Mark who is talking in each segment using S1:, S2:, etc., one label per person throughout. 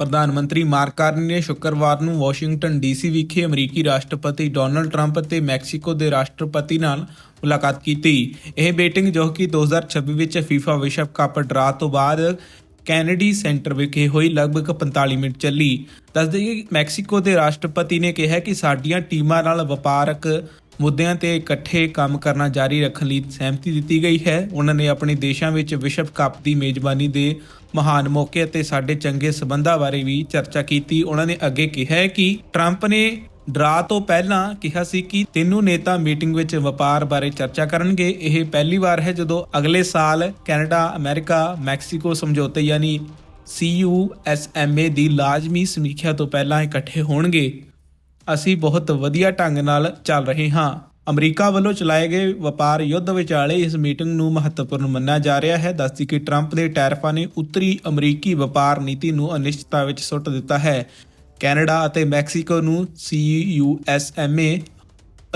S1: ਪ੍ਰਧਾਨ ਮੰਤਰੀ mark Carney ਨੇ ਸ਼ੁੱਕਰਵਾਰ ਨੂੰ ਵਾਸ਼ਿੰਗਟਨ ਡੀਸੀ ਵਿਖੇ ਅਮਰੀਕੀ ਰਾਸ਼ਟਰਪਤੀ ਡੋਨਲਡ ਟਰੰਪ ਅਤੇ ਮੈਕਸੀਕੋ ਦੇ ਰਾਸ਼ਟਰਪਤੀ ਨਾਲ ਮੁਲਾਕਾਤ ਕੀਤੀ। ਇਹ ਮੀਟਿੰਗ ਜੋ ਕਿ 2026 ਵਿੱਚ ਫੀਫਾ ਵਿਸ਼ਵ ਕੱਪ ਡਰਾ ਤੋਂ ਬਾਅਦ ਕੈਨੇਡੀ ਸੈਂਟਰ ਵਿਖੇ ਹੋਈ ਲਗਭਗ 45 ਮਿੰਟ ਚੱਲੀ। ਦੱਸਦੇ ਕਿ ਮੈਕਸੀਕੋ ਦੇ ਰਾਸ਼ਟਰਪਤੀ ਨੇ ਕਿਹਾ ਕਿ ਸਾਡੀਆਂ ਟੀਮਾਂ ਨਾਲ ਵਪਾਰਕ ਮੁੱਦਿਆਂ ਤੇ ਇਕੱਠੇ ਕੰਮ ਕਰਨਾ ਜਾਰੀ ਰੱਖਣ ਲਈ ਸਹਿਮਤੀ ਦਿੱਤੀ ਗਈ ਹੈ। ਉਹਨਾਂ ਨੇ ਆਪਣੇ ਦੇਸ਼ਾਂ ਵਿੱਚ ਵਿਸ਼ਵ ਕੱਪ ਦੀ ਮੇਜ਼ਬਾਨੀ ਦੇ ਮਹਾਨ ਮੌਕੇ ਅਤੇ ਸਾਡੇ ਚੰਗੇ ਸਬੰਧਾਂ ਬਾਰੇ ਵੀ ਚਰਚਾ ਕੀਤੀ। ਉਹਨਾਂ ਨੇ ਅੱਗੇ ਕਿਹਾ ਹੈ ਕਿ ਟਰੰਪ ਨੇ ਡਰਾ ਤੋਂ ਪਹਿਲਾਂ ਕਿਹਾ ਸੀ ਕਿ ਤਿੰਨੋਂ ਨੇਤਾ ਮੀਟਿੰਗ ਵਿੱਚ ਵਪਾਰ ਬਾਰੇ ਚਰਚਾ ਕਰਨਗੇ। ਇਹ ਪਹਿਲੀ ਵਾਰ ਹੈ ਜਦੋਂ ਅਗਲੇ ਸਾਲ ਕੈਨੇਡਾ, ਅਮਰੀਕਾ, ਮੈਕਸੀਕੋ ਸਮਝੌਤੇ ਯਾਨੀ CUSMA ਦੀ ਲਾਜ਼ਮੀ ਸਮੀਖਿਆ ਤੋਂ ਪਹਿਲਾਂ ਇਕੱਠੇ ਹੋਣਗੇ। ਅਸੀਂ ਬਹੁਤ ਵਧੀਆ ਢੰਗ ਨਾਲ ਚੱਲ ਰਹੇ ਹਾਂ। ਅਮਰੀਕਾ ਵੱਲੋਂ ਚਲਾਏ ਗਏ ਵਪਾਰ ਯੁੱਧ ਵਿਚਾਲੇ ਇਸ ਮੀਟਿੰਗ ਨੂੰ ਮਹੱਤਵਪੂਰਨ ਮੰਨਿਆ ਜਾ ਰਿਹਾ ਹੈ। ਦੱਸਦੀ ਕਿ ਟਰੰਪ ਦੇ ਟੈਰਫਾਂ ਨੇ ਉੱਤਰੀ ਅਮਰੀਕੀ ਵਪਾਰ ਨੀਤੀ ਨੂੰ ਅਨਿਸ਼ਚਿਤਤਾ ਵਿੱਚ ਸੁੱਟ ਦਿੱਤਾ ਹੈ। ਕੈਨੇਡਾ ਅਤੇ ਮੈਕਸੀਕੋ ਨੂੰ CUSMA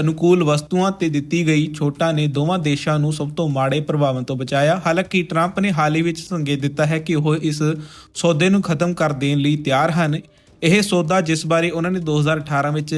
S1: ਅਨੁਕੂਲ ਵਸਤੂਆਂ ਤੇ ਦਿੱਤੀ ਗਈ ਛੋਟਾਂ ਨੇ ਦੋਵਾਂ ਦੇਸ਼ਾਂ ਨੂੰ ਸਭ ਤੋਂ ਮਾੜੇ ਪ੍ਰਭਾਵਾਂ ਤੋਂ ਬਚਾਇਆ। ਹਾਲਾਂਕਿ ਟਰੰਪ ਨੇ ਹਾਲ ਹੀ ਵਿੱਚ ਸੰਕੇਤ ਦਿੱਤਾ ਹੈ ਕਿ ਉਹ ਇਸ ਸੌਦੇ ਨੂੰ ਖਤਮ ਕਰ ਦੇਣ ਲਈ ਤਿਆਰ ਹਨ। ਇਹ ਸੌਦਾ ਜਿਸ ਬਾਰੇ ਉਹਨਾਂ ਨੇ 2018 ਵਿੱਚ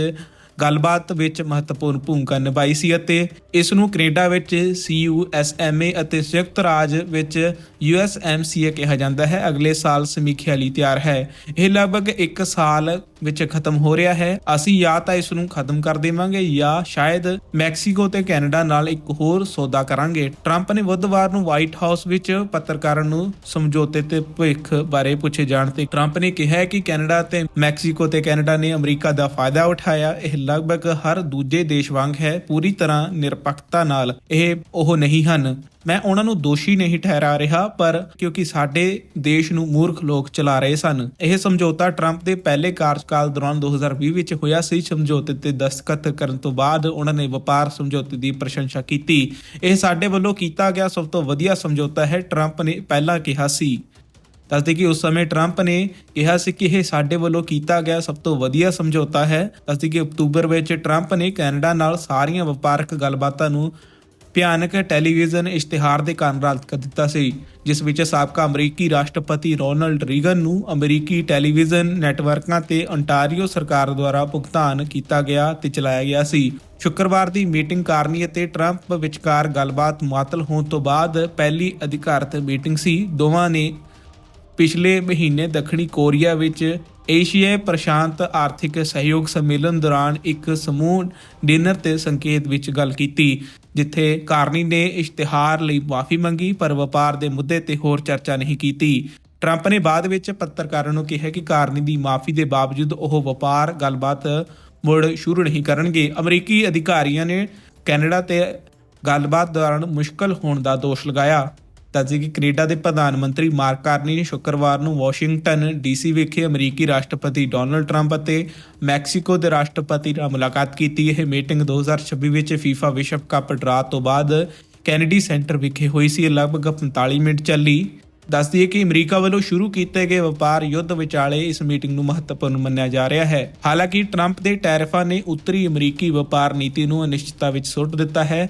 S1: ਗੱਲਬਾਤ ਵਿੱਚ ਮਹੱਤਵਪੂਰਨ ਭੂਮਿਕਾ ਨਿਭਾਈ ਸੀ ਅਤੇ ਇਸ ਨੂੰ ਕੈਨੇਡਾ ਵਿੱਚ CUSMA ਅਤੇ ਸੰਯੁਕਤ ਰਾਜ ਵਿੱਚ USMCA ਕਿਹਾ ਜਾਂਦਾ ਹੈ। ਅਗਲੇ ਸਾਲ ਸਮੀਖਿਆ ਲਈ ਤਿਆਰ ਹੈ। ਇਹ ਲਗਭਗ 1 ਸਾਲ ਵਿੱਚ ਖਤਮ ਹੋ ਰਿਹਾ ਹੈ। ਅਸੀਂ ਜਾਂ ਤਾਂ ਇਸ ਨੂੰ ਖਤਮ ਕਰ ਦੇਵਾਂਗੇ ਜਾਂ ਸ਼ਾਇਦ ਮੈਕਸੀਕੋ ਤੇ ਕੈਨੇਡਾ ਨਾਲ ਇੱਕ ਹੋਰ ਸੌਦਾ ਕਰਾਂਗੇ। ਟਰੰਪ ਨੇ ਬੁੱਧਵਾਰ ਨੂੰ ਵਾਈਟ ਹਾਊਸ ਵਿੱਚ ਪੱਤਰਕਾਰਾਂ ਨੂੰ ਸਮਝੌਤੇ ਤੇ ਭਵਿੱਖ ਬਾਰੇ ਪੁੱਛੇ ਜਾਣ ਤੇ ਟਰੰਪ ਨੇ ਕਿਹਾ ਕਿ ਕੈਨੇਡਾ ਤੇ ਮੈਕਸੀਕੋ ਤੇ ਕੈਨੇਡਾ ਨੇ ਅਮਰੀਕਾ ਦਾ ਫਾਇਦਾ ਉਠਾਇਆ। ਇਹ ਲਗਭਗ ਹਰ ਦੂਜੇ ਦੇਸ਼ ਵਾਂਗ ਹੈ ਪੂਰੀ ਤਰ੍ਹਾਂ ਨਿਰਪੱਖਤਾ ਨਾਲ। ਇਹ ਉਹ ਨਹੀਂ ਹਨ। ਮੈਂ ਉਹਨਾਂ ਨੂੰ ਦੋਸ਼ੀ ਨਹੀਂ ਠਹਿਰਾ ਰਿਹਾ, ਪਰ ਕਿਉਂਕਿ ਸਾਡੇ ਦੇਸ਼ ਨੂੰ ਮੂਰਖ ਲੋਕ ਚਲਾ ਰਹੇ ਸਨ। ਇਹ ਸਮਝੌਤਾ ਟਰੰਪ ਦੇ ਪਹਿਲੇ ਕਾਰਜਕਾਲ ਦੌਰਾਨ 2020 ਵਿੱਚ ਹੋਇਆ ਸੀ। ਸਮਝੌਤੇ ਤੇ ਦਸਤਖਤ ਕਰਨ ਤੋਂ ਬਾਅਦ ਉਹਨਾਂ ਨੇ ਵਪਾਰ ਸਮਝੌਤੇ ਦੀ ਪ੍ਰਸ਼ੰਸਾ ਕੀਤੀ। ਇਹ ਸਾਡੇ ਵੱਲੋਂ ਕੀਤਾ ਗਿਆ ਸਭ ਤੋਂ ਵਧੀਆ ਸਮਝੌਤਾ ਹੈ, ਟਰੰਪ ਨੇ ਪਹਿਲਾਂ ਕਿਹਾ ਸੀ। ਦੱਸਦੇ ਕਿ ਉਸ ਸਮੇਂ ਟਰੰਪ ਨੇ ਕਿਹਾ ਸੀ ਕਿ ਇਹ ਸਾਡੇ ਵੱਲੋਂ ਕੀਤਾ ਗਿਆ ਸਭ ਤੋਂ ਵਧੀਆ ਸਮਝੌਤਾ ਹੈ। ਦੱਸਦੇ ਕਿ ਅਕਤੂਬਰ ਵਿੱਚ ਟਰੰਪ ਨੇ ਕੈਨੇਡਾ ਨਾਲ ਸਾਰੀਆਂ ਵਪਾਰਕ ਗੱਲਬਾਤਾਂ ਨੂੰ ਭਿਆਨਕ ਟੈਲੀਵਿਜ਼ਨ ਇਸ਼ਤਿਹਾਰ ਦੇ ਕਾਰਨ ਰੱਦ ਕਰ ਦਿੱਤਾ ਸੀ, ਜਿਸ ਵਿੱਚ ਸਾਬਕਾ ਅਮਰੀਕੀ ਰਾਸ਼ਟਰਪਤੀ ਰੋਨਲਡ ਰੀਗਨ ਨੂੰ ਅਮਰੀਕੀ ਟੈਲੀਵਿਜ਼ਨ ਨੈਟਵਰਕਾਂ ਤੇ ਅੰਟਾਰੀਓ ਸਰਕਾਰ ਦੁਆਰਾ ਭੁਗਤਾਨ ਕੀਤਾ ਗਿਆ ਤੇ ਚਲਾਇਆ ਗਿਆ ਸੀ। ਸ਼ੁੱਕਰਵਾਰ ਦੀ ਮੀਟਿੰਗ ਕਾਰਨੀ ਅਤੇ ਟਰੰਪ ਵਿਚਕਾਰ ਗੱਲਬਾਤ ਮੁਅੱਤਲ ਹੋਣ ਤੋਂ ਬਾਅਦ ਪਹਿਲੀ ਅਧਿਕਾਰਤ ਮੀਟਿੰਗ ਸੀ। ਦੋਵਾਂ ਨੇ ਪਿਛਲੇ ਮਹੀਨੇ ਦੱਖਣੀ ਕੋਰੀਆ ਵਿੱਚ ਏਸ਼ੀਆ ਪ੍ਰਸ਼ਾਂਤ ਆਰਥਿਕ ਸਹਿਯੋਗ ਸੰਮੇਲਨ ਦੌਰਾਨ ਇੱਕ ਸਮੂਹ ਡਿਨਰ ਤੇ ਸੰਕੇਤ ਵਿੱਚ ਗੱਲ ਕੀਤੀ, ਜਿੱਥੇ ਕਾਰਨੀ ਨੇ ਇਸ਼ਤਿਹਾਰ ਲਈ ਮਾਫੀ ਮੰਗੀ, ਪਰ ਵਪਾਰ ਦੇ ਮੁੱਦੇ ਤੇ ਹੋਰ ਚਰਚਾ ਨਹੀਂ ਕੀਤੀ। ਟਰੰਪ ਨੇ ਬਾਅਦ ਵਿੱਚ ਪੱਤਰਕਾਰਾਂ ਨੂੰ ਕਿਹਾ ਕਿ ਕਾਰਨੀ ਦੀ ਮਾਫੀ ਦੇ ਬਾਵਜੂਦ ਉਹ ਵਪਾਰ ਗੱਲਬਾਤ ਮੁੜ ਸ਼ੁਰੂ ਨਹੀਂ ਕਰਨਗੇ। ਅਮਰੀਕੀ ਅਧਿਕਾਰੀਆਂ ਨੇ ਕੈਨੇਡਾ ਤੇ ਗੱਲਬਾਤ ਦੌਰਾਨ ਮੁਸ਼ਕਲ ਹੋਣ ਦਾ ਦੋਸ਼ ਲਗਾਇਆ। ਦੱਸਦੇ ਕਿ ਕੈਨੇਡਾ ਦੇ ਪ੍ਰਧਾਨ ਮੰਤਰੀ ਮਾਰਕ ਕਾਰਨੀ ਨੇ ਸ਼ੁੱਕਰਵਾਰ ਨੂੰ ਵਾਸ਼ਿੰਗਟਨ, ਡੀਸੀ ਵਿਖੇ ਅਮਰੀਕੀ ਰਾਸ਼ਟਰਪਤੀ ਡੋਨਲਡ ਟਰੰਪ ਅਤੇ ਮੈਕਸੀਕੋ ਦੇ ਰਾਸ਼ਟਰਪਤੀ ਨਾਲ ਮੁਲਾਕਾਤ ਕੀਤੀ। ਇਹ ਮੀਟਿੰਗ 2026 ਵਿੱਚ ਫੀਫਾ ਵਿਸ਼ਵ ਕੱਪ ਡਰਾ ਤੋਂ ਬਾਅਦ ਕੈਨੇਡੀ ਸੈਂਟਰ ਵਿਖੇ ਹੋਈ ਸੀ। ਲਗਭਗ 45 ਮਿੰਟ ਚੱਲੀ। ਦੱਸਦੀ ਹੈ ਕਿ ਅਮਰੀਕਾ ਵੱਲੋਂ ਸ਼ੁਰੂ ਕੀਤੇ ਗਏ ਵਪਾਰ ਯੁੱਧ ਵਿਚਾਲੇ ਇਸ ਮੀਟਿੰਗ ਨੂੰ ਮਹੱਤਵਪੂਰਨ ਮੰਨਿਆ ਜਾ ਰਿਹਾ ਹੈ। ਹਾਲਾਂਕਿ ਟਰੰਪ ਦੇ ਟੈਰਿਫਾਂ ਨੇ ਉੱਤਰੀ ਅਮਰੀਕੀ ਵਪਾਰ ਨੀਤੀ ਨੂੰ ਅਨਿਸ਼ਚਿਤਤਾ ਵਿੱਚ ਸੁੱਟ ਦਿੱਤਾ ਹੈ।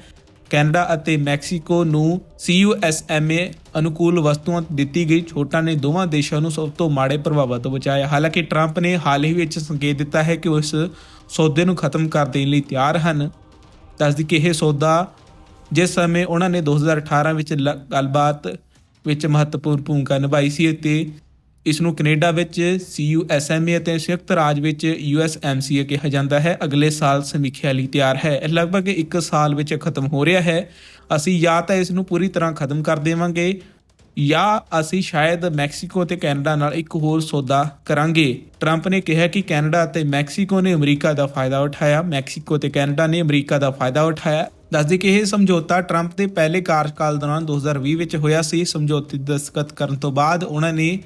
S1: ਕੈਨੇਡਾ ਅਤੇ ਮੈਕਸੀਕੋ ਨੂੰ CUSMA ਅਨੁਕੂਲ ਵਸਤੂਆਂ ਦਿੱਤੀ ਗਈ। ਛੋਟਾਂ ਨੇ ਦੋਵਾਂ ਦੇਸ਼ਾਂ ਨੂੰ ਸਭ ਤੋਂ ਮਾੜੇ ਪ੍ਰਭਾਵਾਂ ਤੋਂ ਬਚਾਇਆ। ਹਾਲਾਂਕਿ ਟਰੰਪ ਨੇ ਹਾਲ ਹੀ ਵਿੱਚ ਸੰਕੇਤ ਦਿੱਤਾ ਹੈ ਕਿ ਉਹ ਇਸ ਸੌਦੇ ਨੂੰ ਖਤਮ ਕਰ ਦੇਣ ਲਈ ਤਿਆਰ ਹਨ। ਦੱਸਦੀ ਕਿ ਇਹ ਸੌਦਾ ਜਿਸ ਸਮੇਂ ਉਹਨਾਂ ਨੇ 2018 ਵਿੱਚ ਲ- ਗੱਲਬਾਤ ਵਿੱਚ ਮਹੱਤਵਪੂਰਨ ਭੂਮਿਕਾ ਨਿਭਾਈ ਸੀ ਅਤੇ ਇਸ ਨੂੰ ਕੈਨੇਡਾ ਵਿੱਚ CUSMA ਅਤੇ ਸੰਯੁਕਤ ਰਾਜ ਵਿੱਚ USMCA ਕਿਹਾ ਜਾਂਦਾ ਹੈ। ਅਗਲੇ ਸਾਲ ਸਮੀਖਿਆ ਲਈ ਤਿਆਰ ਹੈ। ਇਹ ਲਗਭਗ 1 ਸਾਲ ਵਿੱਚ ਖਤਮ ਹੋ ਰਿਹਾ ਹੈ। ਅਸੀਂ ਜਾਂ ਤਾਂ ਇਸ ਨੂੰ ਪੂਰੀ ਤਰ੍ਹਾਂ ਖਤਮ ਕਰ ਦੇਵਾਂਗੇ ਜਾਂ ਅਸੀਂ ਸ਼ਾਇਦ ਮੈਕਸੀਕੋ ਤੇ ਕੈਨੇਡਾ ਨਾਲ ਇੱਕ ਹੋਰ ਸੌਦਾ ਕਰਾਂਗੇ। ਟਰੰਪ ਨੇ ਕਿਹਾ ਕਿ ਕੈਨੇਡਾ ਅਤੇ ਮੈਕਸੀਕੋ ਨੇ ਅਮਰੀਕਾ ਦਾ ਫਾਇਦਾ ਉਠਾਇਆ। ਮੈਕਸੀਕੋ ਤੇ ਕੈਨੇਡਾ ਨੇ ਅਮਰੀਕਾ ਦਾ ਫਾਇਦਾ ਉਠਾਇਆ। ਦੱਸਦੀ ਕਿ ਇਹ ਸਮਝੌਤਾ ਟਰੰਪ ਦੇ ਪਹਿਲੇ ਕਾਰਜਕਾਲ ਦੌਰਾਨ 2020 ਵਿੱਚ ਹੋਇਆ ਸੀ। ਸਮਝੌਤੇ ਦਸਤਖਤ ਕਰਨ ਤੋਂ ਬਾਅਦ ਉਹਨਾਂ ਨੇ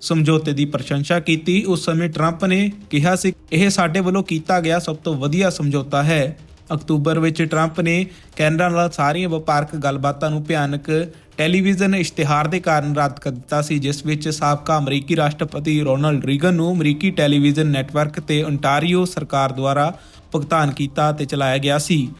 S1: ਸਮਝੌਤੇ ਦੀ ਪ੍ਰਸ਼ੰਸਾ ਕੀਤੀ। ਉਸ ਸਮੇਂ ਟਰੰਪ ਨੇ ਕਿਹਾ ਸੀ, ਇਹ ਸਾਡੇ ਵੱਲੋਂ ਕੀਤਾ ਗਿਆ ਸਭ ਤੋਂ ਵਧੀਆ ਸਮਝੌਤਾ ਹੈ। ਅਕਤੂਬਰ ਵਿੱਚ ਟਰੰਪ ਨੇ ਕੈਨੇਡਾ ਨਾਲ ਸਾਰੀਆਂ ਵਪਾਰਕ ਗੱਲਬਾਤਾਂ ਨੂੰ ਭਿਆਨਕ ਟੈਲੀਵਿਜ਼ਨ ਇਸ਼ਤਿਹਾਰ ਦੇ ਕਾਰਨ ਰੱਦ ਕਰ ਦਿੱਤਾ ਸੀ, ਜਿਸ ਵਿੱਚ ਸਾਬਕਾ ਅਮਰੀਕੀ ਰਾਸ਼ਟਰਪਤੀ ਰੋਨਲਡ ਰੀਗਨ ਨੂੰ ਅਮਰੀਕੀ ਟੈਲੀਵਿਜ਼ਨ ਨੈਟਵਰਕ ਤੇ ontario ਸਰਕਾਰ ਦੁਆਰਾ ਭੁਗਤਾਨ ਕੀਤਾ ਤੇ ਚਲਾਇਆ ਗਿਆ ਸੀ।